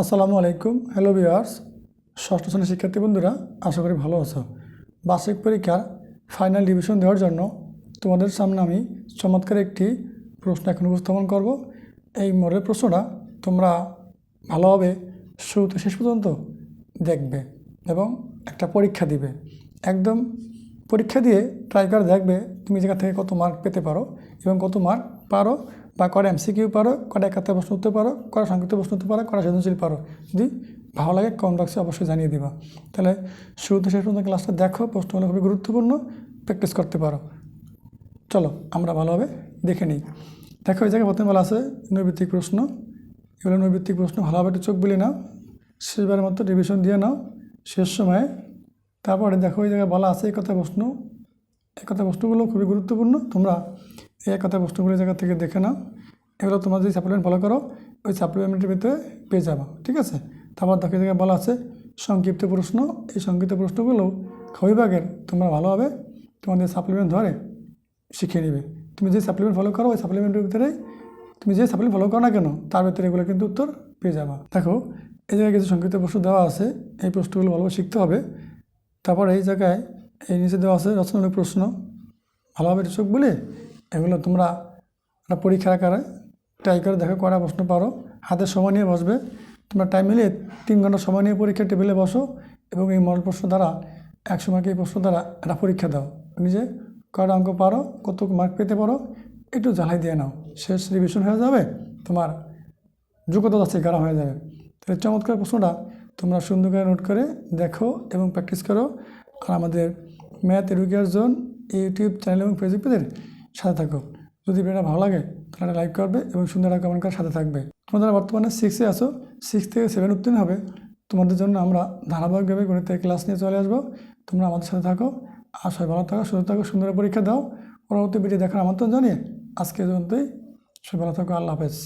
আসসালামু আলাইকুম, hello viewers. ষষ্ঠ শ্রেণির শিক্ষার্থী বন্ধুরা, আশা করি ভালো আছো। বার্ষিক পরীক্ষার ফাইনাল ডিভিশন দেওয়ার জন্য তোমাদের সামনে আমি চমৎকার একটি প্রশ্ন এখন উপস্থাপন করব। এই মডেল প্রশ্নটা তোমরা ভালোভাবে শুরু থেকে শেষ পর্যন্ত দেখবে এবং একটা পরীক্ষা দিবে। একদম পরীক্ষা দিয়ে ট্রাই করে দেখবে তুমি জায়গা থেকে কত মার্ক পেতে পারো এবং কত মার্ক পারো বা কটা এমসিকিউ পারো কটা একাত্তর প্রশ্ন উত্তর পারো কটা সংক্ষিপ্ত প্রশ্ন উত্তর পারো কটা সৃজনশীল পারো। যদি ভালো লাগে, কমেন্ট বক্সে অবশ্যই জানিয়ে দিবা। তাহলে শুরুতে শেষ পর্যন্ত ক্লাসটা দেখো, প্রশ্নগুলো খুবই গুরুত্বপূর্ণ, প্র্যাকটিস করতে পারো। চলো, আমরা ভালোভাবে দেখে নিই। দেখো, এই জায়গায় প্রথমে বলা আছে, নৈবিত্তিক প্রশ্ন। এগুলো নৈবিত্তিক প্রশ্ন, ভালোভাবে একটু চোখ বলে নাও। শেষবারের মতো রিভিশন দিয়ে নাও। শেষ সময়ে, তারপরে দেখো, এই জায়গায় বলা আছে এই কথা প্রশ্ন। এই কথা প্রশ্নগুলো খুবই গুরুত্বপূর্ণ। তোমরা এই কথা এই জায়গা থেকে দেখে নাও। এগুলো তোমরা যদি সাপ্লিমেন্ট ফলো করো, ওই সাপ্লিমেন্টের ভিতরে পেয়ে যাব, ঠিক আছে? তারপর দেখো জায়গায় বলা আছে, সংক্ষিপ্ত প্রশ্ন, এই সংক্ষিপ্ত প্রশ্নগুলো খবিভাগের তোমরা ভালোভাবে তোমাদের সাপ্লিমেন্ট ধরে শিখিয়ে নেবে। তুমি যে সাপ্লিমেন্ট ফলো করো, ওই সাপ্লিমেন্টের ভিতরে তুমি যে সাপ্লিমেন্ট ফলো করো না কেন, তার ভিতরে এগুলো কিন্তু উত্তর পেয়ে যাবা। দেখো, এই জায়গায় কিছু সংক্ষিপ্ত প্রশ্ন দেওয়া আছে, এই প্রশ্নগুলো ভালোভাবে শিখতে হবে। তারপর এই জায়গায় এই নিচে দেওয়া আছে রচনামূলক প্রশ্ন। ভালোভাবে চোখ বলে এগুলো তোমরা একটা পরীক্ষার আকারে ট্রাই করে দেখো করা প্রশ্ন পারো। হাতে সময় নিয়ে বসবে। তোমরা টাইম মিলিয়ে তিন ঘণ্টা সময় নিয়ে পরীক্ষার টেবিলে বসো এবং এই মডেল প্রশ্ন দ্বারা, একশো মার্কের প্রশ্ন দ্বারা একটা পরীক্ষা দাও। নিজে কয়টা অঙ্ক পারো, কত মার্ক পেতে পারো, একটু জ্বালাই দিয়ে নাও। শেষ রিভিশন হয়ে যাবে, তোমার যোগ্যতা যাচ্ছে গাড়া হয়ে যাবে। তাহলে চমৎকার প্রশ্নটা তোমরা সুন্দর করে নোট করে দেখো এবং প্র্যাকটিস করো। আর আমাদের math educare zone YouTube channel এবং ফেসবুক পেজের সাথে থাকো। যদি ভিডিওটা ভালো লাগে, তাহলে লাইক করবে এবং সুন্দর একটা কমেন্ট করে সাথে থাকবে। তোমরা বর্তমানে সিক্সে আসো সিক্স থেকে সেভেন উত্তীর্ণ হবে। তোমাদের জন্য আমরা ধারাবাহিকভাবে গণিতের ক্লাস নিয়ে চলে আসব। তোমরা আমাদের সাথে থাকো। সবাই ভালো থাকো, সুস্থ থাকো, সুন্দর পরীক্ষা দাও। পরবর্তী ভিডিও দেখার আমন্ত্রণ জানিয়ে আজকে পর্যন্তই। সবাই ভালো থাকো, আল্লাহ হাফেজ।